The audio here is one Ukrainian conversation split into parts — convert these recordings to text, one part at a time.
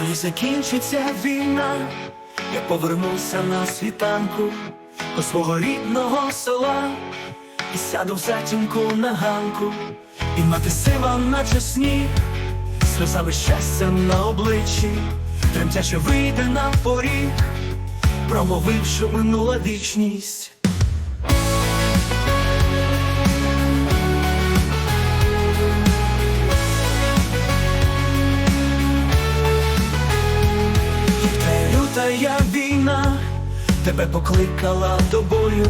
Коли закінчиться війна, я повернуся на світанку до свого рідного села і сяду в затінку на ганку, і мати сива, наче сніг, сльозами щастя на обличчі, тремтяче вийде на поріг, промовивши минула вічність. Лютая війна тебе покликала до бою,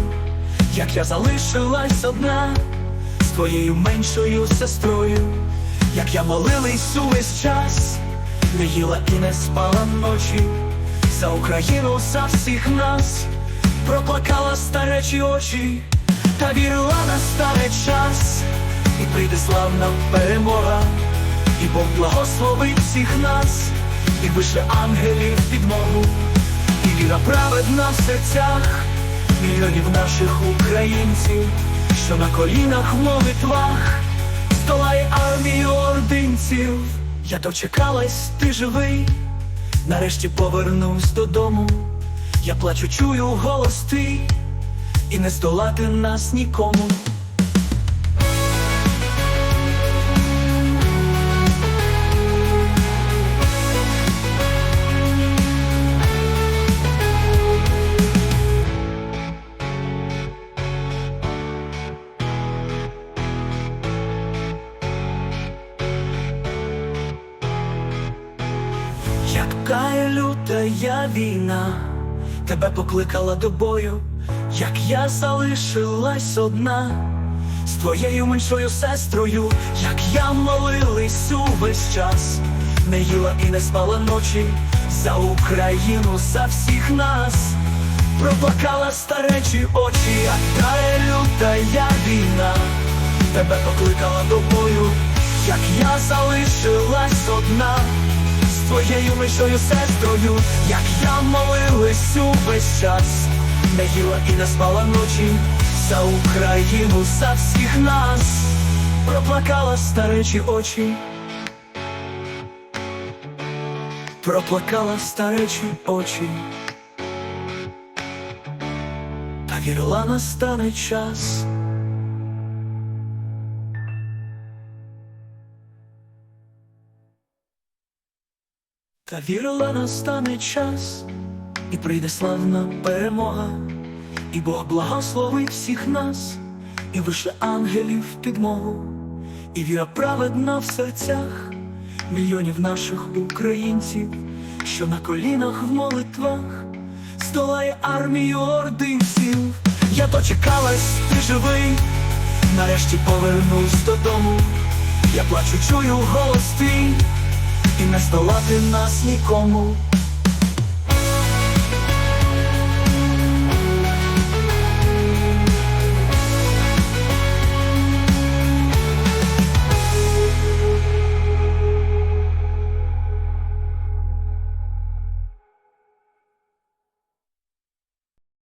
як я залишилась одна з твоєю меншою сестрою, як я молилась увесь час, не їла і не спала ночі, за Україну, за всіх нас, проплакала старечі очі, та вірила настане час, і прийде славна перемога, і Бог благословить всіх нас, і више ангелів підмогу, віра праведна в серцях мільйонів наших українців, що на колінах в молитвах здолає армію ординців. Я дочекалась, ти живий, нарешті повернусь додому. Я плачу, чую голос твій, і не здолати нас нікому. Яка лютая війна. Тебе покликала до бою, як я залишилась одна. З твоєю меншою сестрою, як я молилась увесь час, не їла і не спала ночі за Україну, за всіх нас, проплакала старечі очі, яка лютая війна. Тебе покликала до бою, як я залишилась одна твоєю мишою сестрою, як я молилась увесь час, не їла і не спала ночі за Україну, за всіх нас, проплакала старечі очі, проплакала старечі очі, та вірила настане час. Та вірила настане час, і прийде славна перемога, і Бог благословить всіх нас, і више ангелів підмогу, і віра праведна в серцях мільйонів наших українців, що на колінах в молитвах здолає армію ординців. Я дочекалась, ти живий, нарешті повернусь додому. Я плачу, чую голос твій і не здолати нас нікому.